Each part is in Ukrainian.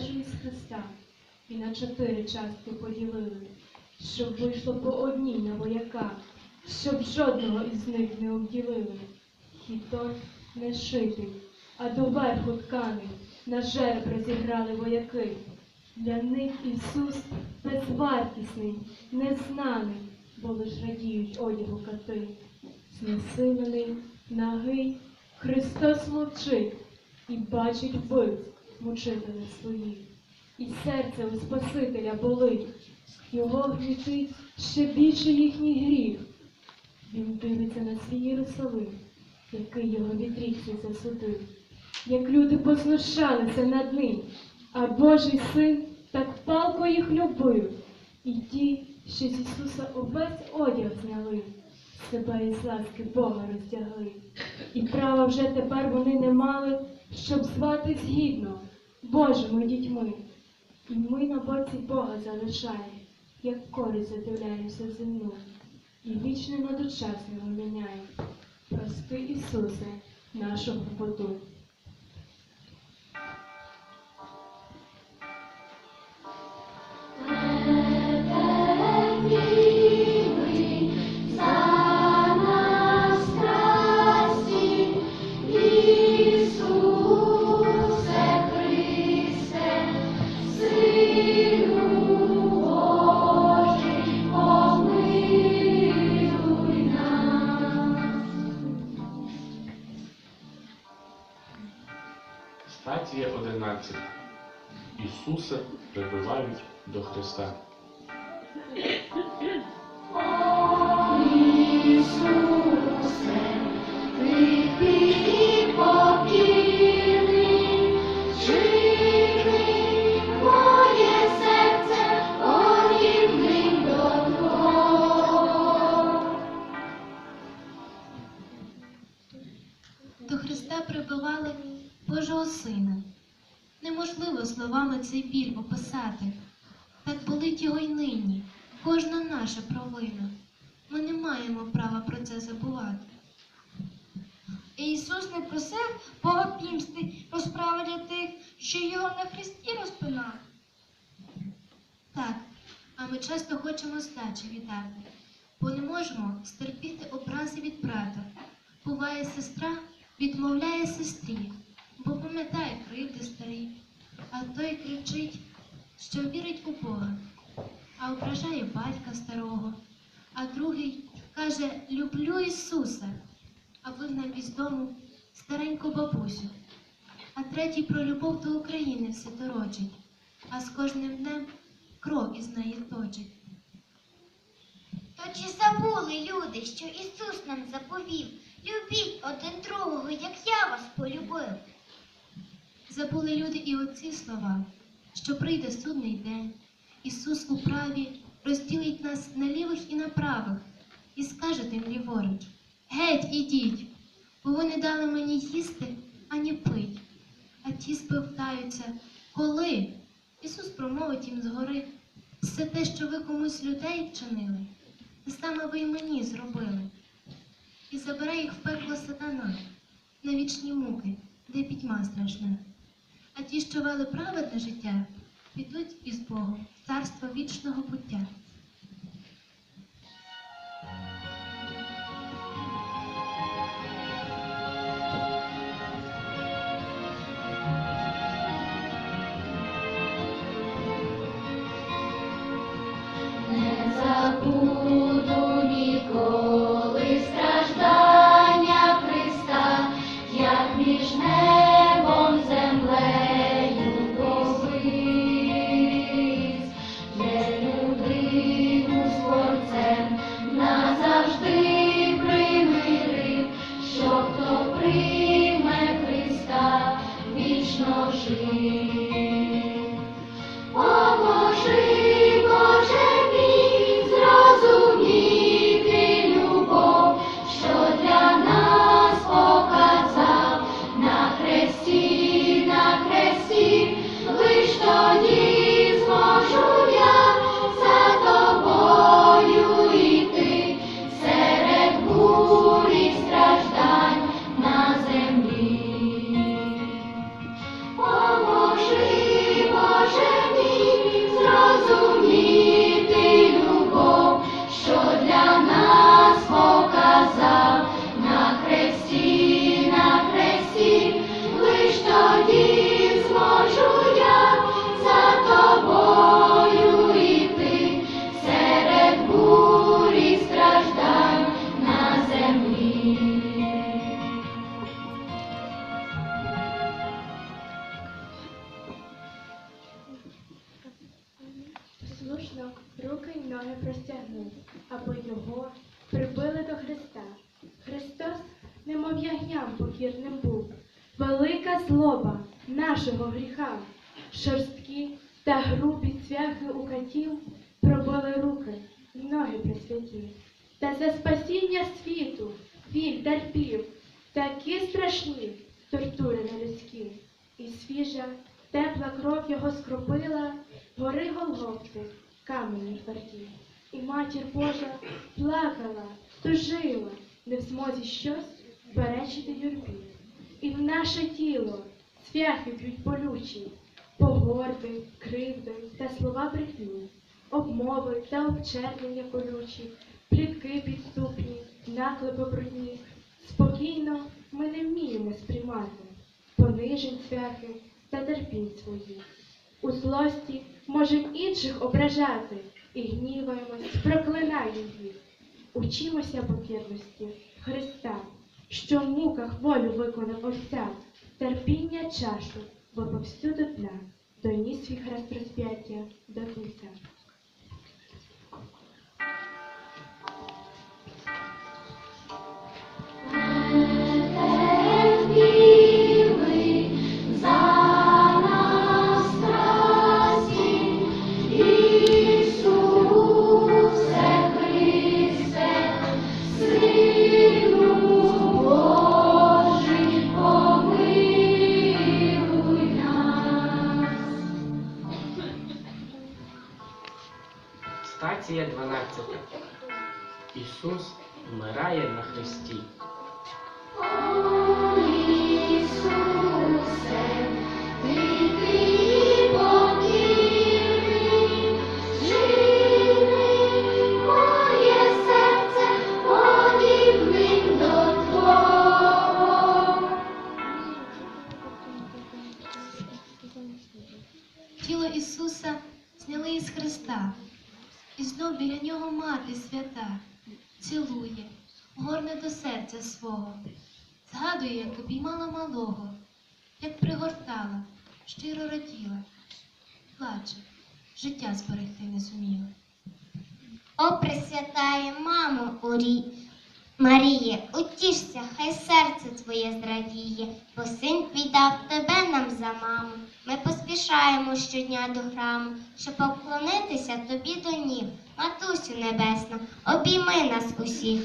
одежу Христа і на чотири частки поділили, щоб вийшло по одній на вояка, щоб жодного із них не обділили. Хітон не шитий, а доверху тканий, на жереб розіграли вояки. Для них Ісус безвартісний, незнаний, бо лиш радіють одягу кати. Знесилений, нагий, Христос мовчить і бачить вбивць мучителів своїх. І серце у Спасителя болить, його гнітить ще більше їхній гріх. Він дивиться на свій Єрусалим, який його вітрівці засудив, як люди познущалися над ним, а Божий син так палко їх любив. І ті, що з Ісуса увесь одяг зняли, себе із ласки Бога роздягли. І права вже тепер вони не мали, щоб зватись гідно Божими дітьми. І ми на боці Бога залишаємо, як користь задивляємося земну, і вічне на дочасне міняємо. Прости, Ісусе, нашу гопоту. Статія 11. Ісуса прибивають до Христа. Сина. Неможливо словами цей біль описати. Так болить його й нині, кожна наша провина. Ми не маємо права про це забувати. Ісус не просив Бога пімсти розправи для тих, що його на хресті розпинали. Так, а ми часто хочемо здачі віддати, бо не можемо стерпіти образи від брата. Буває, сестра відмовляє сестрі, бо пам'ятає кривди старі, а той кричить, що вірить у Бога, а ображає батька старого, а другий каже Люблю Ісуса, а вигнав із дому стареньку бабусю. А третій про любов до України все торочить, а з кожним днем кров із неї точить. То чи забули люди, що Ісус нам заповів? Любіть один другого, як я вас полюбив. Забули люди і оці слова, що прийде судний день. Ісус у праві розділить нас на лівих і на правих, і скаже тим ліворуч: Геть, ідіть, бо ви не дали мені їсти ані пить. А ті спитаються, коли? Ісус промовить їм згори, все те, що ви комусь людей вчинили, те саме ви й мені зробили. І забере їх в пекло сатана на вічні муки, де пітьма страшна. А ті, що вели праведне життя, підуть із Богом в царство вічного буття. Руки й ноги простягнули, аби його прибили до Христа. Христос, немов ягням покірним був, велика злоба нашого гріха. Шорсткі та грубі цвяхи у катів матір плакала, тужила, не в змозі щось перечити юрбі. І в наше тіло цвяхи б'ють болючі, погорди, кривди та слова брехні, обмови та обчернення колючі, плітки підступні, наклепи брудні. Спокійно ми не вміємо сприймати понижень цвяхи та терпінь своїх. У злості можем інших ображати і гніваємось, проклинаємо їх. Учимося покірності Христа, що в муках волю виконав Отця, терпіння чашу, бо повсюду дна, доніс свій хрест розп'яття до кінця. Стація 12. Ісус вмирає на хресті. Тіло знов біля нього мати свята цілує, горне до серця свого, згадує, як обіймала малого, як пригортала, щиро раділа, плаче, життя зберегти не зуміла. О, Пресвятає, мамо Урі, Маріє, утішся, хай серце твоє зрадіє, бо син віддав тебе нам за маму. Ми поспішаємо щодня до храму, щоб поклонитися тобі до ніг. Матусю небесна, обійми нас усіх.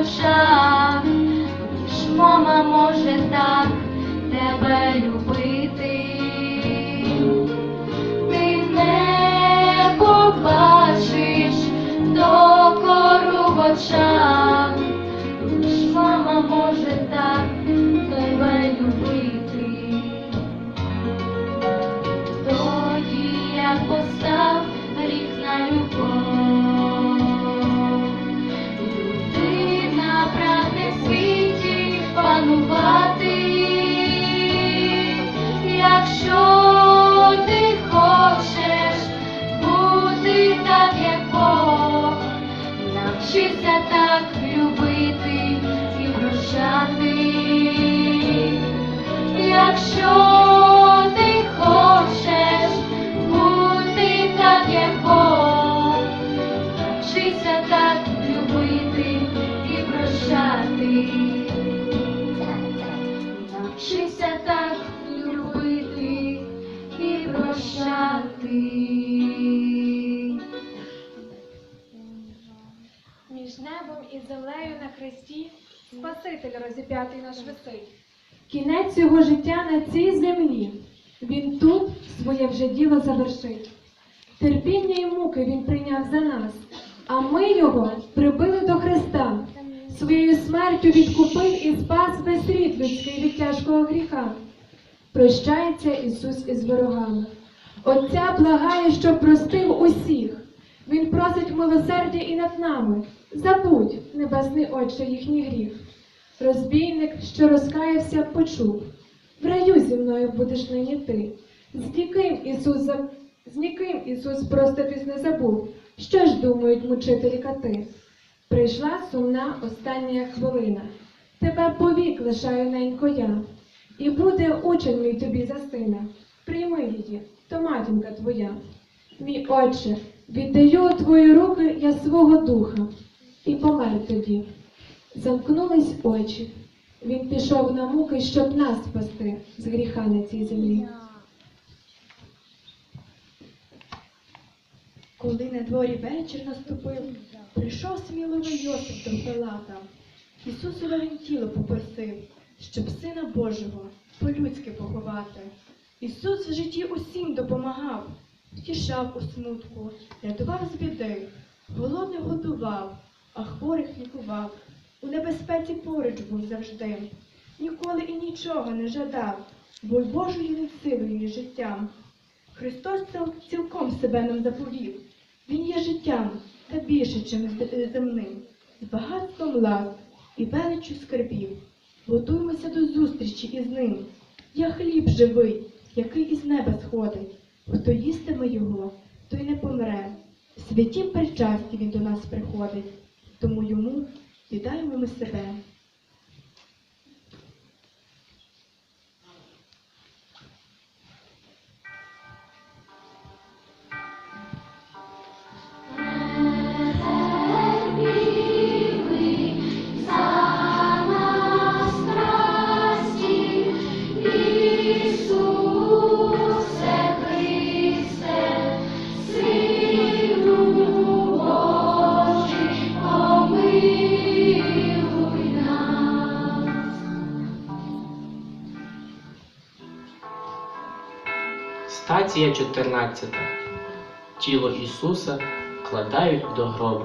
очах, ніж мама може так тебе любити, ти не побачиш докору в очах, ніж мама може. Хресті Спаситель розіп'ятий наш висить. Кінець його життя на цій землі. Він тут своє вже діло завершить. Терпіння і муки він прийняв за нас, а ми його прибили до Христа. Своєю смертю відкупив і спас весь рід людський від тяжкого гріха. Прощається Ісус із ворогами. Отця благає, щоб простив усіх. Він просить милосердя і над нами. Забудь, небесний Отче, їхній гріх. Розбійник, що розкаявся, почув. В раю зі мною будеш нині ти. З ніким Ісус за... з ніким Ісус проститись не забув. Що ж думають мучителі кати? Прийшла сумна остання хвилина. Тебе повік лишаю ненько я. І буде учень мій тобі за сина. Прийми її, то матінка твоя. Мій отче, віддаю твої руки я свого духа і помер тобі. Замкнулись очі. Він пішов на муки, щоб нас спасти з гріха на цій землі. Коли на дворі вечір наступив, прийшов сміливий Йосип до Пилата. Ісусове він тіло попросив, щоб сина Божого по-людськи поховати. Ісус в житті усім допомагав, втішав у смутку, рятував з біди, голодних годував, а хворих лікував. У небезпеці поруч був завжди. Ніколи і нічого не жадав, бо й Божою він силою і життям. Христос цілком себе нам заповів. Він є життям та більше, чим земним, з багатством лас і величчю скарбів. Готуймося до зустрічі із ним. Я хліб живий, який із неба сходить. Хто їстиме його, той не помре. В святім причасті він до нас приходить, тому йому віддаємо ми себе. Стація 14. Тіло Ісуса вкладають до гробу.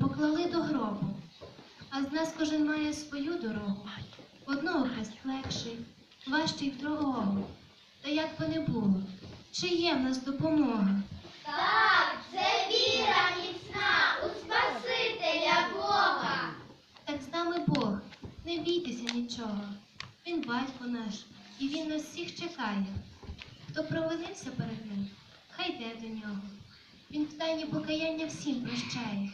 Поклали до гробу. А з нас кожен має свою дорогу. Одного хрест легший, важчий в другого. Та як би не було, чи є в нас допомога? Так, це віра міцна у Спасителя Бога. Так з нами Бог, не бійтеся нічого. Він батько наш, і він нас всіх чекає. Хто провинився перед ним, хай йде до нього. Він в тайні покаяння всім прощає.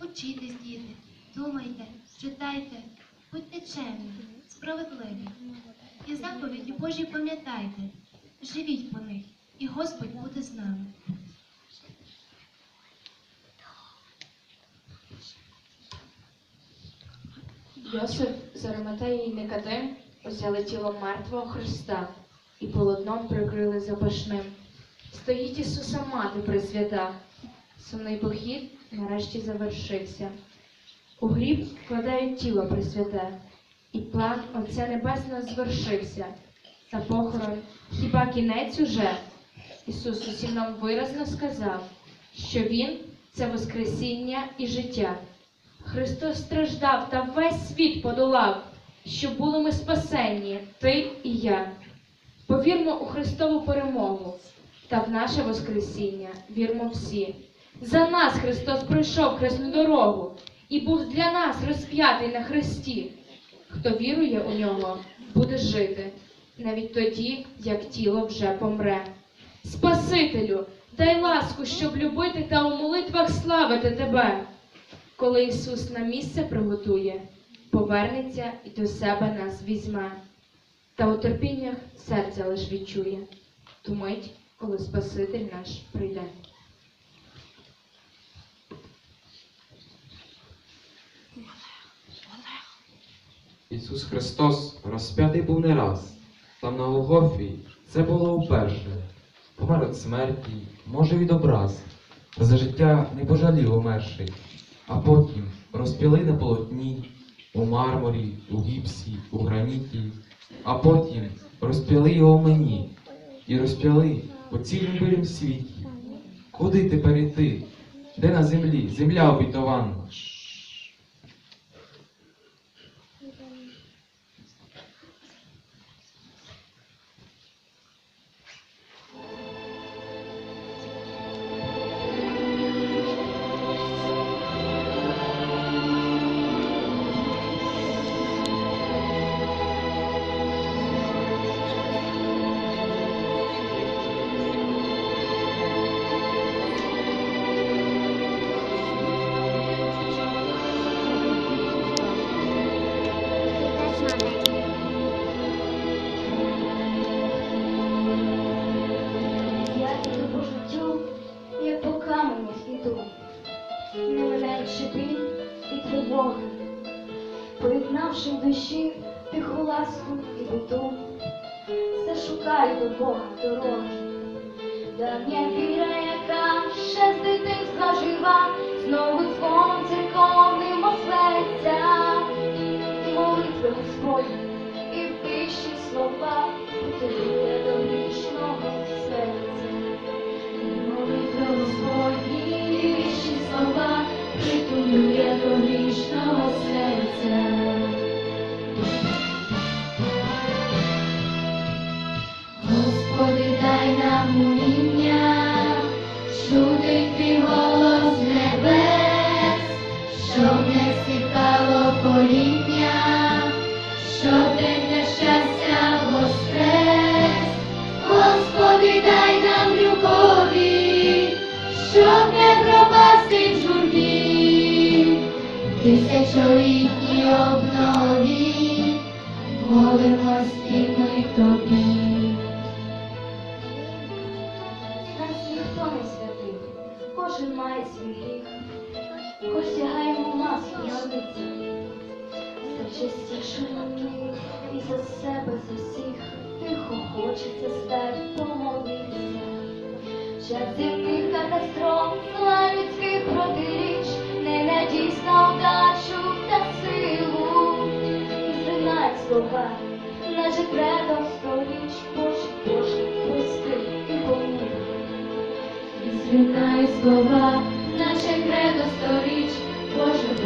Учітесь, діти, думайте, читайте, будьте чемні, справедливі. І заповіді Божі пам'ятайте, живіть по них, і Господь буде з нами. Йосип з Ариматеї Никодим взяли тіло мертвого Христа і полотном прикрили запашним. Стоїть Ісуса Мати Пресвята. Сумний похід нарешті завершився. У гріб вкладають тіло Пресвяте, і план Отця Небесного звершився. Та похорон хіба кінець уже? Ісус усім нам виразно сказав, що Він це Воскресіння і життя. Христос страждав та весь світ подолав, щоб були ми спасенні, ти і я. Повірмо у Христову перемогу та в наше Воскресіння вірмо всі. За нас Христос пройшов хресну дорогу і був для нас розп'ятий на хресті. Хто вірує у нього, буде жити, навіть тоді, як тіло вже помре. Спасителю, дай ласку, щоб любити та у молитвах славити тебе. Коли Ісус на місце приготує, повернеться і до себе нас візьме, та у терпіннях серця лиш відчує ту мить, коли Спаситель наш прийде. Ісус Христос розп'ятий був не раз, там на Голгофі це було вперше. Помер від смерті, може від образ, та за життя не пожалів умерший, а потім розп'яли на полотні, у мармурі, у гіпсі, у граніті, а потім розп'яли його мені і розп'яли по цілім білім світі. Куди тепер іти? Де на землі? Земля обітована. Поєднавши в душі тиху ласку і биту, зашукай до Бога дороги. Давня віра, яка ще з дитинства жива, знову дзвон церковним озветься, молитви Господні кожен має свій гріх, хоч тягаємо маску на лицях. Все частіше і за себе, за всіх, тихо хочеться стать помолитися. Час земних катастроф, зла людських протиріч, ненадійсь на удачу та силу. І зринають слова, наче кредо зринають слова,